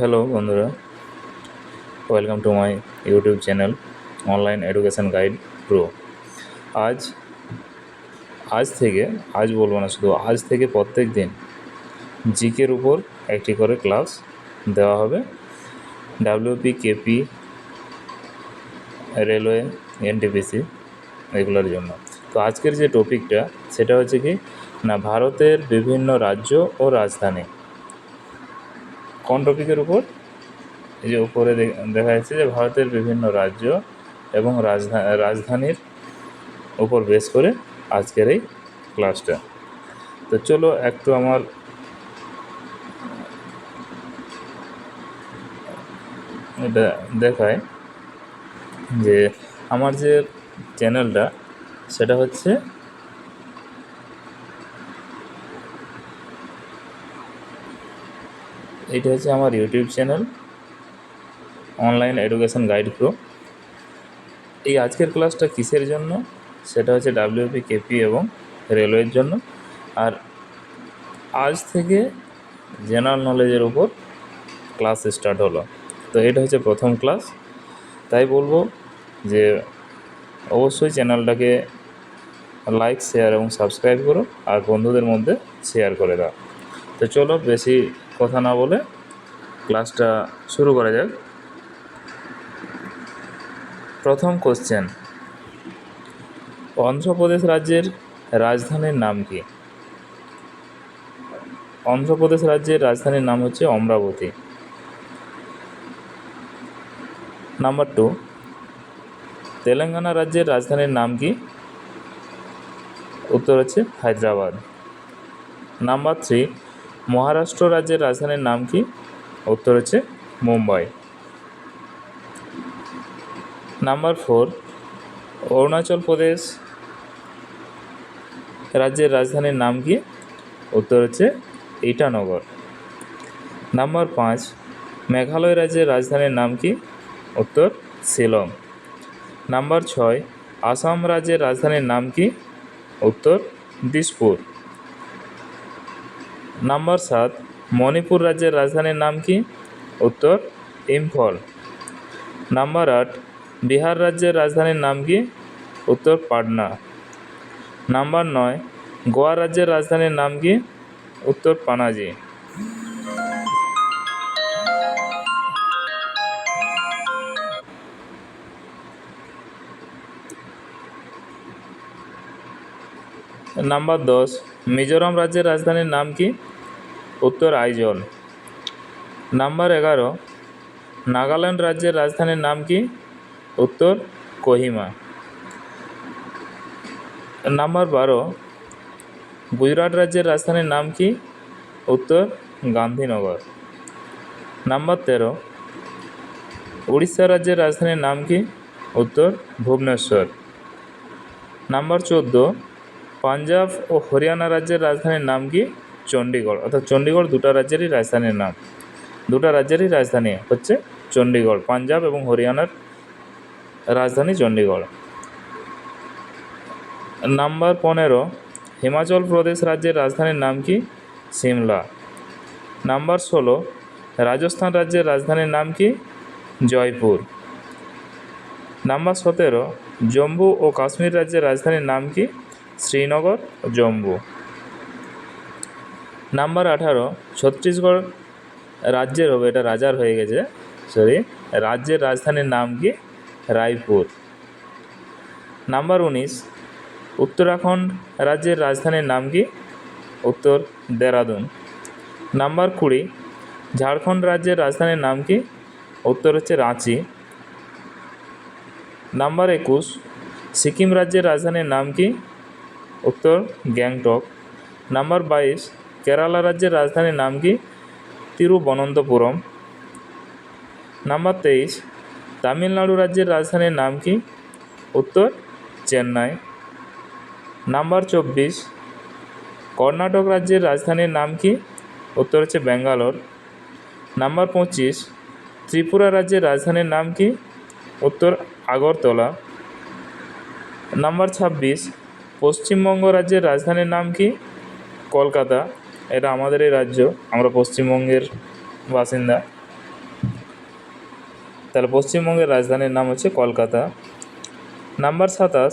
Hello বন্ধুরা welcome to my YouTube channel online education guide pro আজ আজ থেকে, আজ বলব না, শুধু আজ থেকে প্রত্যেক দিন জিকের উপর একটি করে ক্লাস দেওয়া হবে। ডাব্লিউপি কেপি রেলওয়ে এনটিপিসি এগুলোর জন্য। তো আজকের যে টপিকটা সেটা হচ্ছে কি, না, ভারতের বিভিন্ন রাজ্য ও রাজধানী। কোন টপিকের উপর? এই যে উপরে দেখা যাচ্ছে যে ভারতের বিভিন্ন রাজ্য এবং রাজধা রাজধানীর উপর বেস করে আজকের এই ক্লাসটা তো চলো একটু আমার এটা দেখায় যে আমার যে চ্যানেলটা সেটা হচ্ছে এইটা হচ্ছে আমার YouTube channel, online education guide pro এই আজকের ক্লাসটা কিসের জন্য? সেটা হচ্ছে ডাব্লিউপি কেপি এবং রেলওয়ের জন্য। আর আজ থেকে জেনারেল নলেজের উপর ক্লাস স্টার্ট হলো। তো এটা হচ্ছে প্রথম ক্লাস। তাই বলব যে অবশ্যই চ্যানেলটাকে লাইক শেয়ার এবং সাবস্ক্রাইব করো। আর বন্ধুদের মধ্যে শেয়ার করে দাও। তো চলো বেশি কথা না বলে ক্লাসটা শুরু করা যাক। প্রথম কোশ্চেন অন্ধ্রপ্রদেশ রাজ্যের রাজধানীর নাম কি? অন্ধ্রপ্রদেশ রাজ্যের রাজধানীর নাম হচ্ছে অমরাবতী। নাম্বার টু তেলেঙ্গানা রাজ্যের রাজধানীর নাম কি? উত্তর হচ্ছে হায়দ্রাবাদ। নাম্বার থ্রি মহারাষ্ট্র রাজ্যের রাজধানীর নাম কি? উত্তর হচ্ছে মুম্বাই। নাম্বার ফোর, অরুণাচল প্রদেশ রাজ্যের রাজধানীর নাম কি? উত্তর হচ্ছে ইটানগর। নাম্বার পাঁচ, মেঘালয় রাজ্যের রাজধানীর নাম কি? উত্তর শিলং। নাম্বার ছয়, আসাম রাজ্যের রাজধানীর নাম কি? উত্তর দিসপুর। নাম্বার সাত, মণিপুর রাজ্যের রাজধানীর নাম কি? উত্তর, ইম্ফল। নাম্বার আট, বিহার রাজ্যের রাজধানীর নাম কি? উত্তর, পাটনা। নাম্বার নয়, গোয়া রাজ্যের রাজধানীর নাম কি? উত্তর, পানাজি। নাম্বার দশ, মিজোরাম রাজ্যের রাজধানীর নাম কি? উত্তর আইজল। নাম্বার এগারো, নাগাল্যান্ড রাজ্যের রাজধানীর নাম কি? উত্তর, কোহিমা। নাম্বার বারো, গুজরাট রাজ্যের রাজধানীর নাম কি? উত্তর, গান্ধীনগর। নাম্বার তেরো, উড়িষ্যা রাজ্যের রাজধানীর নাম কি? উত্তর, ভুবনেশ্বর। নাম্বার চোদ্দ, পাঞ্জাব ও হরিয়ানা রাজ্যের রাজধানীর নাম কি? চণ্ডীগড় অর্থাৎ চণ্ডীগড় দুটা রাজ্যেরই রাজধানীর নাম। দুটা রাজ্যেরই রাজধানী হচ্ছে চণ্ডীগড় পাঞ্জাব এবং হরিয়ানার রাজধানী চণ্ডীগড় নাম্বার পনেরো, হিমাচল প্রদেশ রাজ্যের রাজধানীর নাম কি? সিমলা। নাম্বার ষোলো, রাজস্থান রাজ্যের রাজধানীর নাম কি? জয়পুর। নাম্বার সতেরো, জম্মু ও কাশ্মীর রাজ্যের রাজধানীর নাম কি? শ্রীনগর, জম্মু। নাম্বার আঠারো, ছত্তিশগড় রাজ্যের হবে, এটা রাজার হয়ে গেছে সরি রাজ্যের রাজধানীর নাম কি? রায়পুর। নাম্বার উনিশ, উত্তরাখণ্ড রাজ্যের রাজধানীর নাম কি? উত্তর, দেরাদুন। নাম্বার কুড়ি, ঝাড়খণ্ড রাজ্যের রাজধানীর নাম কি? উত্তর হচ্ছে রাঁচি। নাম্বার একুশ, সিকিম রাজ্যের রাজধানীর নাম কি? উত্তর, গ্যাংটক। নাম্বার বাইশ কেরালা রাজ্যের রাজধানীর নাম কি? তিরুবনন্তপুরম। নাম্বার তেইশ, তামিলনাড়ু রাজ্যের রাজধানীর নাম কি? উত্তর, চেন্নাই। নাম্বার চব্বিশ, কর্ণাটক রাজ্যের রাজধানীর নাম কি? উত্তর হচ্ছে ব্যাঙ্গালোর। নাম্বার পঁচিশ, ত্রিপুরা রাজ্যের রাজধানীর নাম কি? উত্তর, আগরতলা। নাম্বার ছাব্বিশ, পশ্চিমবঙ্গ রাজ্যের রাজধানীর নাম কি? কলকাতা। এটা আমাদের এই রাজ্য, আমরা পশ্চিমবঙ্গের বাসিন্দা। তাহলে পশ্চিমবঙ্গের রাজধানীর নাম হচ্ছে কলকাতা। নাম্বার সাতাশ,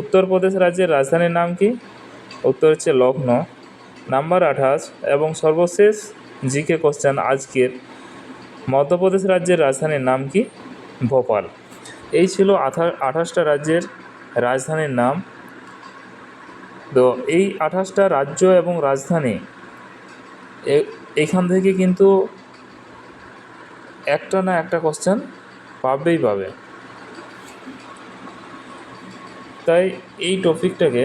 উত্তরপ্রদেশ রাজ্যের রাজধানীর নাম কি? উত্তর হচ্ছে লখনৌ নাম্বার আঠাশ, এবং সর্বশেষ জিকে কোশ্চেন আজকের, মধ্যপ্রদেশ রাজ্যের রাজধানীর নাম কি? ভোপাল। এই ছিল আঠা, আঠাশটা রাজ্যের রাজধানীর নাম। তো এই আঠাশটা রাজ্য এবং রাজধানী এখান থেকে কিন্তু একটা না একটা কোশ্চেন পাবেই পাবে। তাই এই টপিকটাকে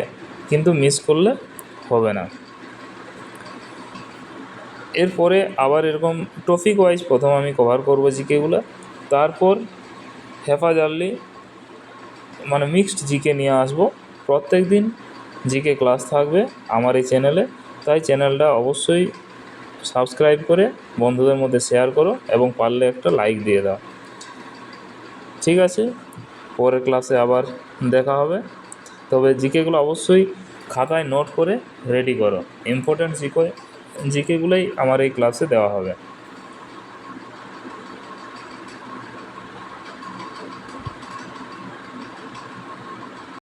কিন্তু মিস করলে হবে না। এরপরে আবার এরকম টপিক ওয়াইজ প্রথম আমি কভার করব জিকেগুলো তারপর হেফাজতলি মানে মিক্সড জিকে নিয়ে আসব। প্রত্যেক দিন জিকে ক্লাস থাকবে আমার এই চ্যানেলে। তাই চ্যানেলটা অবশ্যই সাবস্ক্রাইব করে বন্ধুদের মধ্যে শেয়ার করো এবং পারলে একটা লাইক দিয়ে দাও। ঠিক আছে, পরের ক্লাসে আবার দেখা হবে। তবে জিকেগুলো অবশ্যই খাতায় নোট করে রেডি করো। ইম্পর্ট্যান্ট জিকে, জিকেগুলোই আমার এই ক্লাসে দেওয়া হবে।